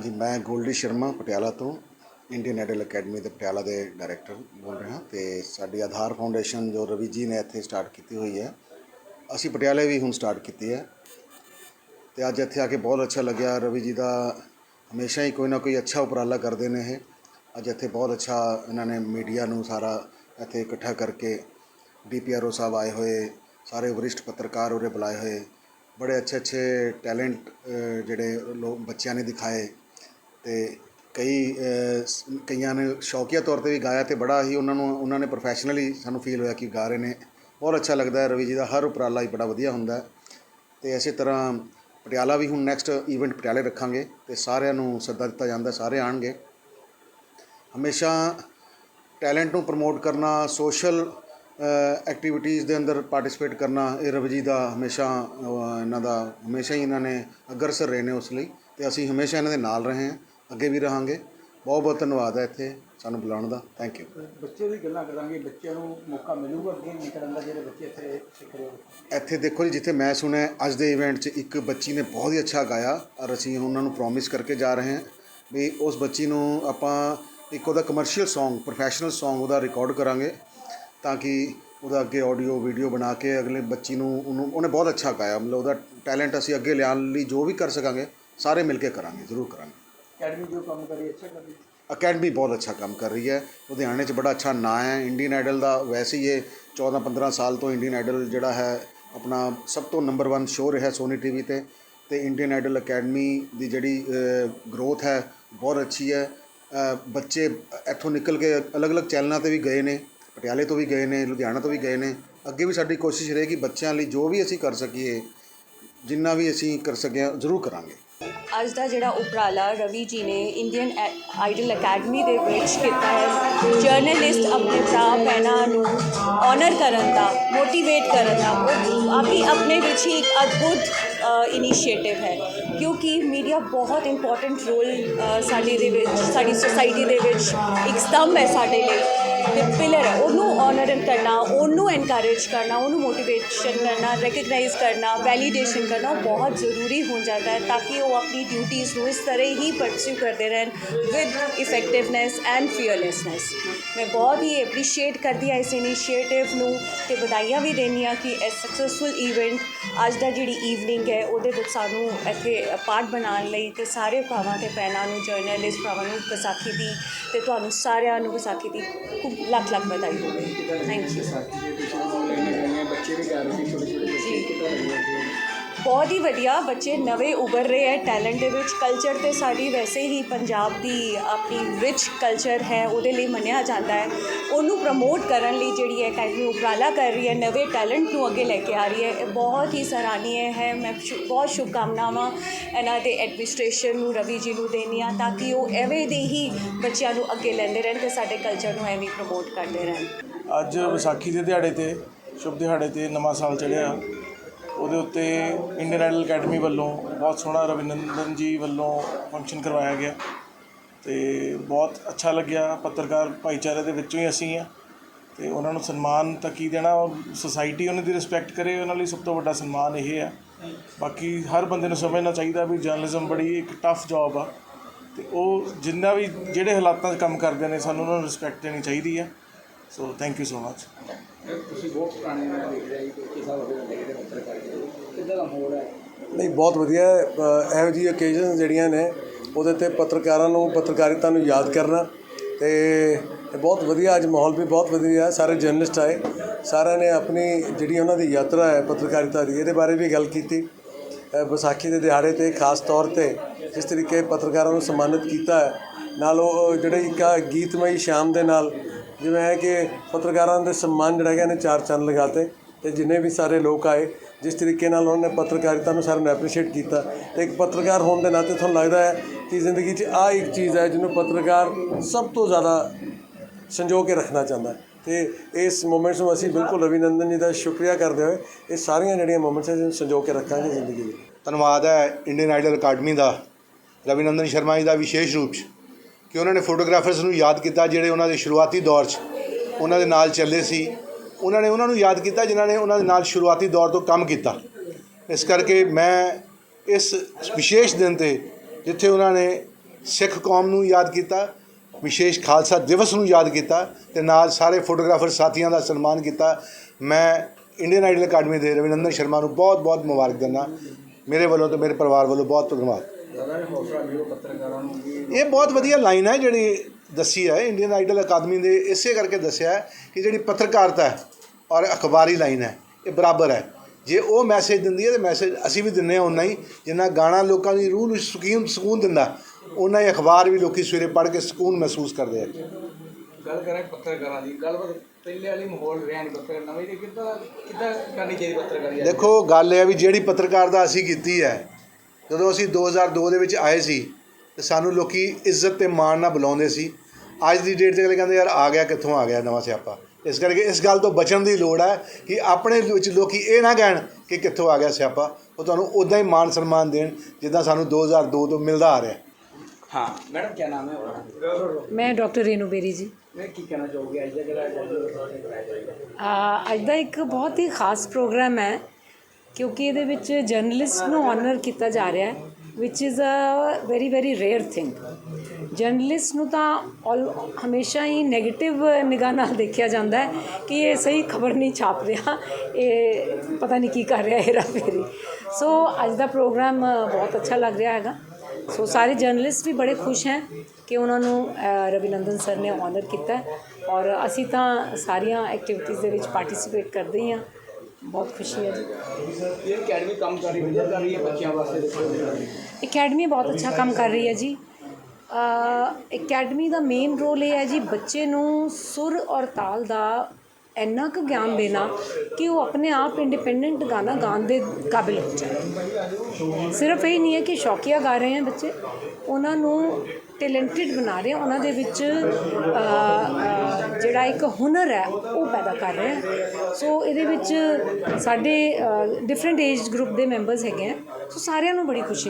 ਹਾਂਜੀ, ਮੈਂ ਗੋਲਡੀ ਸ਼ਰਮਾ ਪਟਿਆਲਾ ਤੋਂ ਇੰਡੀਅਨ ਆਈਡਲ ਅਕੈਡਮੀ ਦੇ ਪਟਿਆਲਾ ਦੇ ਡਾਇਰੈਕਟਰ ਬੋਲ ਰਿਹਾ। ਤੇ ਸਾਡੀ ਆਧਾਰ ਫਾਊਂਡੇਸ਼ਨ ਜੋ ਰਵੀ ਜੀ ਨੇ ਇੱਥੇ ਸਟਾਰਟ ਕੀਤੀ ਹੋਈ ਹੈ, ਅਸੀਂ ਪਟਿਆਲੇ ਵੀ ਹੁਣ ਸਟਾਰਟ ਕੀਤੀ ਹੈ। ਤੇ ਅੱਜ ਇੱਥੇ ਆ ਕੇ ਬਹੁਤ ਅੱਛਾ ਲੱਗਿਆ। ਰਵੀ ਜੀ ਦਾ ਹਮੇਸ਼ਾ ਹੀ ਕੋਈ ਨਾ ਕੋਈ ਅੱਛਾ ਉਪਰਾਲਾ ਕਰਦੇ ਨੇ ਇਹ। ਅੱਜ ਇੱਥੇ ਬਹੁਤ ਅੱਛਾ ਇਹਨਾਂ ਨੇ ਮੀਡੀਆ ਨੂੰ ਸਾਰਾ ਇੱਥੇ ਇਕੱਠਾ ਕਰਕੇ ਡੀਪੀਆਰਓ ਸਾਹਿਬ ਆਏ ਹੋਏ, ਸਾਰੇ ਵਰਿਸ਼ਟ ਪੱਤਰਕਾਰ ਉਰੇ ਬੁਲਾਏ ਹੋਏ। ਬੜੇ ਅੱਛੇ ਅੱਛੇ ਟੈਲੈਂਟ ਜਿਹੜੇ ਲੋਕ, ਬੱਚਿਆਂ ਨੇ ਦਿਖਾਏ। ਅਤੇ ਕਈ ਕਈਆਂ ਨੇ ਸ਼ੌਕੀਆ ਤੌਰ ਤੇ ਵੀ ਗਾਇਆ ਅਤੇ ਬੜਾ ਹੀ ਉਹਨਾਂ ਨੂੰ, ਉਹਨਾਂ ਨੇ ਪ੍ਰੋਫੈਸ਼ਨਲੀ ਸਾਨੂੰ ਫੀਲ ਹੋਇਆ ਕਿ ਗਾ ਰਹੇ ਨੇ। ਬਹੁਤ ਅੱਛਾ ਲੱਗਦਾ ਰਵੀ ਜੀ ਦਾ, ਹਰ ਉਪਰਾਲਾ ਹੀ ਬੜਾ ਵਧੀਆ ਹੁੰਦਾ ਅਤੇ ਇਸੇ ਤਰ੍ਹਾਂ ਪਟਿਆਲਾ ਵੀ ਹੁਣ ਨੈਕਸਟ ਈਵੈਂਟ ਪਟਿਆਲੇ ਰੱਖਾਂਗੇ ਅਤੇ ਸਾਰਿਆਂ ਨੂੰ ਸੱਦਾ ਦਿੱਤਾ ਜਾਂਦਾ, ਸਾਰੇ ਆਣਗੇ ਹਮੇਸ਼ਾ ਟੈਲੈਂਟ ਨੂੰ ਪ੍ਰਮੋਟ ਕਰਨਾ ਸੋਸ਼ਲ ਐਕਟੀਵਿਟੀਜ਼ ਦੇ ਅੰਦਰ ਪਾਰਟਿਸਿਪੇਟ ਕਰਨਾ, ਇਹ ਰਵੀ ਜੀ ਦਾ ਹਮੇਸ਼ਾ ਇਹਨਾਂ ਦਾ, ਹਮੇਸ਼ਾ ਹੀ ਇਹਨਾਂ ਨੇ ਅਗਰਸਰ ਰਹੇ ਨੇ ਉਸ ਲਈ ਤੇ ਅਸੀਂ ਹਮੇਸ਼ਾ ਇਹਨਾਂ ਦੇ ਨਾਲ ਰਹੇ ਹਾਂ। ਅੱਗੇ ਵੀ ਰਹਾਂਗੇ। ਬਹੁਤ ਬਹੁਤ ਧੰਨਵਾਦ ਹੈ ਇੱਥੇ ਸਾਨੂੰ ਬੁਲਾਉਣ ਦਾ। ਥੈਂਕ ਯੂ ਬੱਚੇ ਦੀ ਗੱਲਾਂ ਕਰਾਂਗੇ ਬੱਚਿਆਂ ਨੂੰ ਮੌਕਾ ਮਿਲੂਗਾ ਅੱਗੇ ਨਿਕਲਣ ਦਾ ਜਿਹੜੇ ਬੱਚੇ ਇੱਥੇ ਸਿੱਖ ਰਹੇ ਹੋ ਇੱਥੇ ਦੇਖੋ ਜੀ ਜਿੱਥੇ ਮੈਂ ਸੁਣਿਆ ਅੱਜ ਦੇ ਇਵੈਂਟ 'ਚ ਇੱਕ ਬੱਚੀ ਨੇ ਬਹੁਤ ਹੀ ਅੱਛਾ ਗਾਇਆ। ਔਰ ਅਸੀਂ ਉਹਨਾਂ ਨੂੰ ਪ੍ਰੋਮਿਸ ਕਰਕੇ ਜਾ ਰਹੇ ਹਾਂ ਵੀ ਉਸ ਬੱਚੀ ਨੂੰ ਆਪਾਂ ਇੱਕ ਉਹਦਾ ਕਮਰਸ਼ੀਅਲ Song ਪ੍ਰੋਫੈਸ਼ਨਲ Song ਉਹਦਾ ਰਿਕਾਰਡ ਕਰਾਂਗੇ ਤਾਂ ਕਿ ਉਹਦਾ ਅੱਗੇ ਆਡੀਓ ਵੀਡੀਓ ਬਣਾ ਕੇ ਅਗਲੇ ਬੱਚੀ ਨੂੰ ਉਹਨੂੰ ਉਹਨੇ ਬਹੁਤ ਅੱਛਾ ਗਾਇਆ। ਮਤਲਬ ਉਹਦਾ ਟੈਲੈਂਟ ਅਸੀਂ ਅੱਗੇ ਲਿਆਉਣ ਲਈ ਜੋ ਵੀ ਕਰ ਸਕਾਂਗੇ ਸਾਰੇ ਮਿਲ ਕੇ ਕਰਾਂਗੇ ਜ਼ਰੂਰ ਕਰਾਂਗੇ। ਅਕੈਡਮੀ ਜੋ ਕੰਮ ਕਰੀ ਅੱਛਾ ਕਰੀ ਅਕੈਡਮੀ ਬਹੁਤ ਅੱਛਾ ਕੰਮ ਕਰ ਰਹੀ ਹੈ। ਲੁਧਿਆਣੇ 'ਚ ਬੜਾ ਅੱਛਾ ਨਾਂ ਹੈ ਇੰਡੀਅਨ ਆਈਡਲ ਦਾ। ਵੈਸੇ ਹੀ ਇਹ 14 15 ਸਾਲ ਤੋਂ ਇੰਡੀਅਨ ਆਈਡਲ ਜਿਹੜਾ ਹੈ ਆਪਣਾ ਸਭ ਤੋਂ ਨੰਬਰ 1 ਸ਼ੋਅ ਰਿਹਾ ਸੋਨੀ ਟੀਵੀ ਤੇ। ਤੇ ਇੰਡੀਅਨ ਆਈਡਲ ਅਕੈਡਮੀ ਦੀ ਜਿਹੜੀ ਗਰੋਥ ਹੈ ਬਹੁਤ ਅੱਛੀ ਹੈ। ਬੱਚੇ ਇੱਥੋਂ ਨਿਕਲ ਕੇ ਅਲੱਗ-ਅਲੱਗ ਚੈਨਲਾਂ ਤੇ ਵੀ ਗਏ ਨੇ ਪਟਿਆਲੇ ਤੋਂ ਵੀ ਗਏ ਨੇ ਲੁਧਿਆਣਾ ਤੋਂ ਵੀ ਗਏ ਨੇ। ਅੱਗੇ ਵੀ ਸਾਡੀ ਕੋਸ਼ਿਸ਼ ਰਹੇਗੀ ਬੱਚਿਆਂ ਲਈ ਜੋ ਵੀ ਅਸੀਂ ਕਰ ਸਕੀਏ ਜਿੰਨਾ ਵੀ ਅਸੀਂ ਕਰ ਸਕੇ ਹਾਂ, ਜ਼ਰੂਰ ਕਰਾਂਗੇ। ਅੱਜ ਦਾ ਜਿਹੜਾ ਉਪਰਾਲਾ ਰਵੀ ਜੀ ਨੇ ਇੰਡੀਅਨ ਆਈਡਲ ਅਕੈਡਮੀ ਦੇ ਵਿੱਚ ਕੀਤਾ ਹੈ। ਜਰਨਲਿਸਟ ਆਪਣੇ ਭਰਾ, ਭੈਣਾਂ ਨੂੰ ਆਨਰ ਕਰਨ ਦਾ ਮੋਟੀਵੇਟ ਕਰਨ ਦਾ, ਉਹ ਆਪੀ ਆਪਣੇ ਵਿੱਚ ਹੀ ਇੱਕ ਅਦਭੁਤ ਇਨੀਸ਼ੀਏਟਿਵ ਹੈ। ਕਿਉਂਕਿ ਮੀਡੀਆ ਬਹੁਤ ਇੰਪੋਰਟੈਂਟ ਰੋਲ ਸਾਡੇ ਦੇ ਵਿੱਚ, ਸਾਡੀ ਸੋਸਾਇਟੀ ਦੇ ਵਿੱਚ ਇੱਕ ਸਤੰਭ ਹੈ ਸਾਡੇ ਲਈ, ਤੇ ਪਿਲਰ ਹੈ। ਉਹਨੂੰ ਆਨਰ ਕਰਨਾ, ਉਹਨੂੰ ਐਨਕਰੇਜ ਕਰਨਾ, ਉਹਨੂੰ ਮੋਟੀਵੇਸ਼ਨ ਕਰਨਾ ਰੈਕਗਨਾਈਜ਼ ਕਰਨਾ ਵੈਲੀਡੇਸ਼ਨ ਕਰਨਾ, ਉਹ ਬਹੁਤ ਜ਼ਰੂਰੀ ਹੋ ਜਾਂਦਾ ਹੈ ਤਾਂ ਕਿ ਉਹ ਆਪਣੀ ਡਿਊਟੀਆਂ ਨੂੰ ਇਸ ਤਰ੍ਹਾਂ ਹੀ ਪਰਸਿਊ ਕਰਦੇ ਰਹਿਣ ਵਿਦ ਇਫੈਕਟਿਵਨੈਸ ਐਂਡ ਫੀਅਰਲੈਸਨੈਸ ਮੈਂ ਬਹੁਤ ਹੀ ਐਪਰੀਸ਼ੀਏਟ ਕਰਦੀ ਹਾਂ ਇਸ ਇਨੀਸ਼ੀਏਟਿਵ ਨੂੰ ਤੇ ਵਧਾਈਆਂ ਵੀ ਦਿੰਦੀ ਹਾਂ ਕਿ ਇਸ ਸਕਸੈਸਫੁਲ ਇਵੈਂਟ ਅੱਜ ਦਾ ਜਿਹੜੀ ਈਵਨਿੰਗ ਹੈ, ਉਹਦੇ ਵਿੱਚ ਸਾਨੂੰ ਇੱਥੇ ਪਾਰਟ ਬਣਾਉਣ ਲਈ ਤੇ ਸਾਰੇ ਭਾਵਾਂ ਤੇ ਭੈਣਾਂ ਨੂੰ ਜਰਨਲਿਸਟ ਭਾਵਾਂ ਨੂੰ ਵਿਸਾਖੀ ਦੀ ਤੇ ਤੁਹਾਨੂੰ ਸਾਰਿਆਂ ਨੂੰ ਵਿਸਾਖੀ ਦੀ ਖੂਬ ਲੱਖ ਲੱਖ ਵਧਾਈ ਹੋਵੇ। ਥੈਂਕ ਯੂ ਸਾਥੀ ਦੇ ਤੁਸੀਂ ਉਹ ਲੈਣੇ ਗਏ ਬੱਚੇ ਵੀ ਗਾ ਰਹੇ ਸੀ ਛੋਟੇ ਛੋਟੇ ਬੱਚੇ ਕਿੱਦਾਂ ਲੱਗੇ ਬਹੁਤ ਹੀ ਵਧੀਆ ਬੱਚੇ ਨਵੇਂ ਉਭਰ ਰਹੇ ਹੈ ਟੈਲੈਂਟ ਦੇ ਵਿੱਚ ਕਲਚਰ ਤੇ ਸਾਡੀ ਵੈਸੇ ਹੀ ਪੰਜਾਬ ਦੀ ਆਪਣੀ ਰਿਚ ਕਲਚਰ ਹੈ, ਉਹਦੇ ਲਈ ਮੰਨਿਆ ਜਾਂਦਾ ਹੈ। ਉਹਨੂੰ ਪ੍ਰਮੋਟ ਕਰਨ ਲਈ ਜਿਹੜੀ ਹੈ ਅਕੈਡਮੀ ਉਪਰਾਲਾ ਕਰ ਰਹੀ ਹੈ, ਨਵੇਂ ਟੈਲੈਂਟ ਨੂੰ ਅੱਗੇ ਲੈ ਕੇ ਆ ਰਹੀ ਹੈ। ਇਹ ਬਹੁਤ ਹੀ ਸਰਾਹਨੀय ਹੈ। ਮੈਂ ਸ਼ੁ- ਬਹੁਤ ਸ਼ੁਭਕਾਮਨਾਵਾਂ ਇਹਨਾਂ ਦੇ ਐਡਮਿਨਿਸਟ੍ਰੇਸ਼ਨ ਨੂੰ, ਰਵੀ ਜੀ ਨੂੰ ਦੇਣੀਆਂ ਤਾਂ ਕਿ ਉਹ ਐਵੇਂ ਦੇ ਹੀ ਬੱਚਿਆਂ ਨੂੰ ਅੱਗੇ ਲੈਂਦੇ ਰਹਿਣ ਤੇ ਸਾਡੇ ਕਲਚਰ ਨੂੰ ਐਵੇਂ ਪ੍ਰਮੋਟ ਕਰਦੇ ਰਹਿਣ। ਅੱਜ ਵਿਸਾਖੀ ਦੇ ਦਿਹਾੜੇ ਤੇ, ਸ਼ੁਭ ਦਿਹਾੜੇ ਤੇ ਨਵਾਂ ਸਾਲ ਚੜ੍ਹਿਆ। ਉਹਦੇ ਉੱਤੇ ਇੰਡੀਅਨ ਆਈਡਲ ਅਕੈਡਮੀ ਵੱਲੋਂ ਬਹੁਤ ਸੋਹਣਾ ਰਵਿੰਦਰਨ ਜੀ ਵੱਲੋਂ ਫੰਕਸ਼ਨ ਕਰਵਾਇਆ ਗਿਆ ਤੇ ਬਹੁਤ ਅੱਛਾ ਲੱਗਿਆ। ਪੱਤਰਕਾਰ ਭਾਈਚਾਰੇ ਦੇ ਵਿੱਚੋਂ ਹੀ ਅਸੀਂ ਆ ਤੇ ਉਹਨਾਂ ਨੂੰ ਸਨਮਾਨ ਤਾਂ ਕੀ ਦੇਣਾ? ਸੋਸਾਇਟੀ ਉਹਨਾਂ ਦੀ ਰਿਸਪੈਕਟ ਕਰੇ, ਉਹਨਾਂ ਲਈ ਸਭ ਤੋਂ ਵੱਡਾ ਸਨਮਾਨ ਇਹ ਆ। ਬਾਕੀ ਹਰ ਬੰਦੇ ਨੂੰ ਸਮਝਣਾ ਚਾਹੀਦਾ ਵੀ ਜਰਨਲਿਜ਼ਮ ਬੜੀ ਇੱਕ ਟਫ ਜੌਬ ਆ ਤੇ ਉਹ ਜਿੰਨਾ ਵੀ ਜਿਹੜੇ ਹਾਲਾਤਾਂ 'ਚ ਕੰਮ ਕਰਦੇ ਨੇ, ਸਾਨੂੰ ਉਹਨਾਂ ਨੂੰ ਰਿਸਪੈਕਟ ਦੇਣੀ ਚਾਹੀਦੀ ਹੈ so thank you so much ਤੁਸੀਂ ਬਹੁਤ ਪੁਰਾਣੇ ਨਾਲ ਦੇਖ ਰਹੇ ਹੋ। ਕਿ ਸਾਲ ਹੋ ਗਏ ਲੱਗੇ ਪੱਤਰਕਾਰੀ ਕਿੱਦਾਂ ਦਾ ਮੋੜ ਹੈ ਨਹੀਂ ਬਹੁਤ ਵਧੀਆ ਇਹੋ ਜਿਹੀ ਓਕੇਜ਼ਨ ਜਿਹੜੀਆਂ ਨੇ, ਉਹਦੇ ਤੇ ਪੱਤਰਕਾਰਾਂ ਨੂੰ, ਪੱਤਰਕਾਰਿਤਾ ਨੂੰ ਯਾਦ ਕਰਨਾ। ਤੇ ਬਹੁਤ ਵਧੀਆ ਅੱਜ ਮਾਹੌਲ ਵੀ ਬਹੁਤ ਵਧੀਆ ਹੈ। ਸਾਰੇ ਜਰਨਲਿਸਟ ਆਏ। ਸਾਰਿਆਂ ਨੇ ਆਪਣੀ ਜਿਹੜੀ ਉਹਨਾਂ ਦੀ ਯਾਤਰਾ ਹੈ, ਪੱਤਰਕਾਰਿਤਾ ਦੀ, ਇਹਦੇ ਬਾਰੇ ਵੀ ਗੱਲ ਕੀਤੀ। ਵਿਸਾਖੀ ਦੇ ਦਿਹਾੜੇ ਤੇ ਖਾਸ ਤੌਰ ਤੇ ਜਿਸ ਤਰੀਕੇ ਪੱਤਰਕਾਰਾਂ ਨੂੰ ਸਨਮਾਨਿਤ ਕੀਤਾ ਹੈ। ਨਾਲ ਉਹ ਜਿਹੜੇ ਇੱਕ ਗੀਤਮਈ ਸ਼ਾਮ ਦੇ ਨਾਲ ਜਿਵੇਂ ਹੈ ਕਿ ਪੱਤਰਕਾਰਾਂ ਦੇ ਸਨਮਾਨ ਜਿਹੜਾ ਹੈਗਾ ਇਹਨੇ ਚਾਰ ਚੰਨ ਲਗਾਤੇ ਤੇ ਜਿੰਨੇ ਵੀ ਸਾਰੇ ਲੋਕ ਆਏ, ਜਿਸ ਤਰੀਕੇ ਨਾਲ ਉਹਨਾਂ ਨੇ ਪੱਤਰਕਾਰਿਤਾ ਨੂੰ ਸਾਰਿਆਂ ਨੂੰ ਐਪਰੀਸ਼ੀਏਟ ਕੀਤਾ। ਤੇ ਇੱਕ ਪੱਤਰਕਾਰ ਹੋਣ ਦੇ ਨਾਤੇ ਤੁਹਾਨੂੰ ਲੱਗਦਾ ਹੈ ਕਿ ਜ਼ਿੰਦਗੀ 'ਚ ਆ ਇੱਕ ਚੀਜ਼ ਹੈ ਜਿਹਨੂੰ ਪੱਤਰਕਾਰ ਸਭ ਤੋਂ ਜ਼ਿਆਦਾ ਸੰਜੋ ਕੇ ਰੱਖਣਾ ਚਾਹੁੰਦਾ ਹੈ। ਤੇ ਇਸ ਮੂਮੈਂਟਸ ਨੂੰ ਅਸੀਂ ਬਿਲਕੁਲ ਰਵੀਨੰਦਨ ਜੀ ਦਾ ਸ਼ੁਕਰੀਆ ਕਰਦੇ ਹੋਏ ਇਹ ਸਾਰੀਆਂ ਜਿਹੜੀਆਂ ਮੂਮੈਂਟਸ ਹੈ ਜਿਹਨੂੰ ਸੰਜੋ ਕੇ ਰੱਖਾਂਗੇ ਜ਼ਿੰਦਗੀ ਵਿੱਚ। ਧੰਨਵਾਦ ਹੈ ਇੰਡੀਅਨ ਆਈਡਲ ਅਕੈਡਮੀ ਦਾ, ਰਵਿਨੰਦਨ ਸ਼ਰਮਾ ਜੀ ਦਾ ਵਿਸ਼ੇਸ਼ ਰੂਪ 'ਚ। ਕਿ ਉਹਨਾਂ ਨੇ ਫੋਟੋਗ੍ਰਾਫਰਸ ਨੂੰ ਯਾਦ ਕੀਤਾ ਜਿਹੜੇ ਉਹਨਾਂ ਦੇ ਸ਼ੁਰੂਆਤੀ ਦੌਰ 'ਚ ਉਹਨਾਂ ਦੇ ਨਾਲ ਚੱਲੇ ਸੀ। ਉਹਨਾਂ ਨੇ ਉਹਨਾਂ ਨੂੰ ਯਾਦ ਕੀਤਾ ਜਿਨ੍ਹਾਂ ਨੇ ਉਹਨਾਂ ਦੇ ਨਾਲ ਸ਼ੁਰੂਆਤੀ ਦੌਰ ਤੋਂ ਕੰਮ ਕੀਤਾ। ਇਸ ਕਰਕੇ ਮੈਂ ਇਸ ਵਿਸ਼ੇਸ਼ ਦਿਨ ਤੇ ਜਿੱਥੇ ਉਹਨਾਂ ਨੇ ਸਿੱਖ ਕੌਮ ਨੂੰ ਯਾਦ ਕੀਤਾ, ਵਿਸ਼ੇਸ਼ ਖਾਲਸਾ ਦਿਵਸ ਨੂੰ ਯਾਦ ਕੀਤਾ ਤੇ ਨਾਲ ਸਾਰੇ ਫੋਟੋਗ੍ਰਾਫਰ ਸਾਥੀਆਂ ਦਾ ਸਨਮਾਨ ਕੀਤਾ, ਮੈਂ ਇੰਡੀਅਨ ਆਈਡਲ ਅਕੈਡਮੀ ਦੇ ਰਵਿੰਦਰ ਸ਼ਰਮਾ ਨੂੰ ਬਹੁਤ ਬਹੁਤ ਮੁਬਾਰਕ ਦਿੰਦਾ। ਮੇਰੇ ਵੱਲੋਂ ਤੇ ਮੇਰੇ ਪਰਿਵਾਰ ਵੱਲੋਂ ਬਹੁਤ ਧੰਨਵਾਦ। ਪੱਤਰਕਾਰਾਂ ਇਹ ਬਹੁਤ ਵਧੀਆ ਲਾਈਨ ਹੈ ਜਿਹੜੀ ਦੱਸੀ ਹੈ ਇੰਡੀਅਨ ਆਈਡਲ ਅਕਾਦਮੀ ਦੇ ਇਸੇ ਕਰਕੇ ਦੱਸਿਆ ਹੈ ਕਿ ਜਿਹੜੀ ਪੱਤਰਕਾਰਤਾ ਹੈ ਔਰ ਅਖਬਾਰੀ ਲਾਈਨ ਹੈ ਇਹ ਬਰਾਬਰ ਹੈ। ਜੇ ਉਹ ਮੈਸੇਜ ਦਿੰਦੀ ਹੈ ਤੇ ਮੈਸੇਜ ਅਸੀਂ ਵੀ ਦਿੰਦੇ ਹਾਂ ਉਨਾ ਹੀ ਜਿੰਨਾ ਗਾਣਾ ਲੋਕਾਂ ਦੀ ਰੂਹ ਨੂੰ ਸਕੂਨ ਸਕੂਨ ਦਿੰਦਾ ਉਨਾ ਹੀ ਅਖਬਾਰ ਵੀ ਲੋਕੀ ਸਵੇਰੇ ਪੜ੍ਹ ਕੇ ਸਕੂਨ ਮਹਿਸੂਸ ਕਰਦੇ ਆ। ਗੱਲ ਕਰਾਂ ਪੱਤਰਕਾਰਾਂ ਦੀ ਗੱਲਬਾਤ ਪਹਿਲੇ ਵਾਲੀ ਮਾਹੌਲ ਰਿਹਾ ਨਹੀਂ ਪੱਤਰਕਾਰ ਨਵੇਂ ਦੀ ਕਿੱਦਾਂ ਕਿੱਦਾਂ ਕਰਨੀ ਚਾਹੀਦੀ ਪੱਤਰਕਾਰੀ ਦੇਖੋ ਗੱਲ ਇਹ ਹੈ ਵੀ ਜਿਹੜੀ ਪੱਤਰਕਾਰਤਾ ਅਸੀਂ ਕੀਤੀ ਹੈ ਜਦੋਂ ਅਸੀਂ 2002 ਦੇ ਵਿੱਚ ਆਏ ਸੀ ਤੇ ਸਾਨੂੰ ਲੋਕੀ ਇੱਜ਼ਤ ਤੇ ਮਾਣ ਨਾਲ ਬੁਲਾਉਂਦੇ ਸੀ। ਅੱਜ ਦੀ ਡੇਟ ਤੇ ਅਗਲੇ ਕਹਿੰਦੇ ਯਾਰ ਆ ਗਿਆ ਕਿੱਥੋਂ ਆ ਗਿਆ ਨਵਾਂ ਸਿਆਪਾ? ਇਸ ਕਰਕੇ ਇਸ ਗੱਲ ਤੋਂ ਬਚਣ ਦੀ ਲੋੜ ਹੈ ਕਿ ਆਪਣੇ ਵਿੱਚ ਲੋਕੀ ਇਹ ਨਾ ਕਹਿਣ ਕਿ ਕਿੱਥੋਂ ਆ ਗਿਆ ਸਿਆਪਾ। ਉਹ ਤੁਹਾਨੂੰ ਉਦਾਂ ਹੀ ਮਾਣ ਸਨਮਾਨ ਦੇਣ ਜਿੱਦਾਂ ਸਾਨੂੰ 2002 ਤੋਂ ਮਿਲਦਾ ਆ ਰਿਹਾ। ਹਾਂ ਮੈਡਮ ਕੀ ਨਾਮ ਹੈ ਮੈਂ ਡਾਕਟਰ ਰੇਨੂ ਬੇਰੀ ਜੀ। ਮੈਂ ਕੀ ਕਹਿਣਾ ਚਾਹੋਗੇ? ਅੱਜ ਦਾ ਜਿਹੜਾ ਅੱਜ ਦਾ ਇੱਕ ਬਹੁਤ ਹੀ ਖਾਸ ਪ੍ਰੋਗਰਾਮ ਹੈ। ਕਿਉਂਕਿ ਇਹਦੇ ਵਿੱਚ ਜਰਨਲਿਸਟ ਨੂੰ ਆਨਰ ਕੀਤਾ ਜਾ ਰਿਹਾ ਹੈ ਵਿਚ is a very very rare thing journalist ਨੂੰ ਤਾਂ ਆਲ ਹਮੇਸ਼ਾ ਹੀ 네ਗੇਟਿਵ ਨਿਗਾਹ ਨਾਲ ਦੇਖਿਆ ਜਾਂਦਾ ਹੈ ਕਿ ਇਹ ਸਹੀ ਖਬਰ ਨਹੀਂ ਛਾਪ ਰਿਹਾ, ਇਹ ਪਤਾ ਨਹੀਂ ਕੀ ਕਰ ਰਿਹਾ ਹੈਰਾ ਫੇਰੀ ਸੋ ਅੱਜ ਦਾ ਪ੍ਰੋਗਰਾਮ ਬਹੁਤ ਅੱਛਾ ਲੱਗ ਰਿਹਾ ਹੈਗਾ। ਸੋ ਸਾਰੇ ਜਰਨਲਿਸਟ ਵੀ ਬੜੇ ਖੁਸ਼ ਹੈ ਕਿ ਉਹਨਾਂ ਨੂੰ ਰਵਿਨੰਦਨ ਸਰ ਨੇ ਆਨਰ ਕੀਤਾ ਔਰ ਅਸੀਂ ਤਾਂ ਸਾਰੀਆਂ ਐਕਟੀਵਿਟੀਜ਼ ਦੇ ਵਿੱਚ ਪਾਰਟਿਸਿਪੇਟ ਕਰਦੇ ਹੀ ਹਾਂ। ਬਹੁਤ ਖੁਸ਼ੀ ਹੈ ਜੀ ਇਹ ਅਕੈਡਮੀ ਕੰਮ ਕਰ ਰਹੀ ਵਧੀਆ ਕਰ ਰਹੀ ਹੈ ਬੱਚਿਆਂ ਵਾਸਤੇ? ਅਕੈਡਮੀ ਬਹੁਤ ਅੱਛਾ ਕੰਮ ਕਰ ਰਹੀ ਹੈ ਜੀ। ਅਕੈਡਮੀ ਦਾ ਮੇਨ ਰੋਲ ਇਹ ਹੈ ਜੀ ਬੱਚੇ ਨੂੰ ਸੁਰ ਔਰ ਤਾਲ ਦਾ ਇੰਨਾ ਕੁ ਗਿਆਨ ਦੇਣਾ ਕਿ ਉਹ ਆਪਣੇ ਆਪ ਇੰਡੀਪੈਂਡੈਂਟ ਗਾਣਾ ਗਾਉਣ ਦੇ ਕਾਬਿਲ ਹੋ ਜਾਏ ਸਿਰਫ ਇਹ ਨਹੀਂ ਹੈ ਕਿ ਸ਼ੌਕੀਆ ਗਾ ਰਹੇ ਹਨ ਬੱਚੇ ਉਹਨਾਂ ਨੂੰ ਟੈਲੈਂਟਡ ਬਣਾ ਰਹੇ ਹਾਂ, ਉਹਨਾਂ ਦੇ ਵਿੱਚ ਜਿਹੜਾ ਇੱਕ ਹੁਨਰ ਹੈ ਉਹ ਪੈਦਾ ਕਰ ਰਹੇ ਹਾਂ ਸੋ ਇਹਦੇ ਵਿੱਚ ਸਾਡੇ ਡਿਫਰੈਂਟ ਏਜ ਗਰੁੱਪ ਦੇ ਮੈਂਬਰਸ ਹੈਗੇ ਆ। ਸੋ ਸਾਰਿਆਂ ਨੂੰ ਬੜੀ ਖੁਸ਼ੀ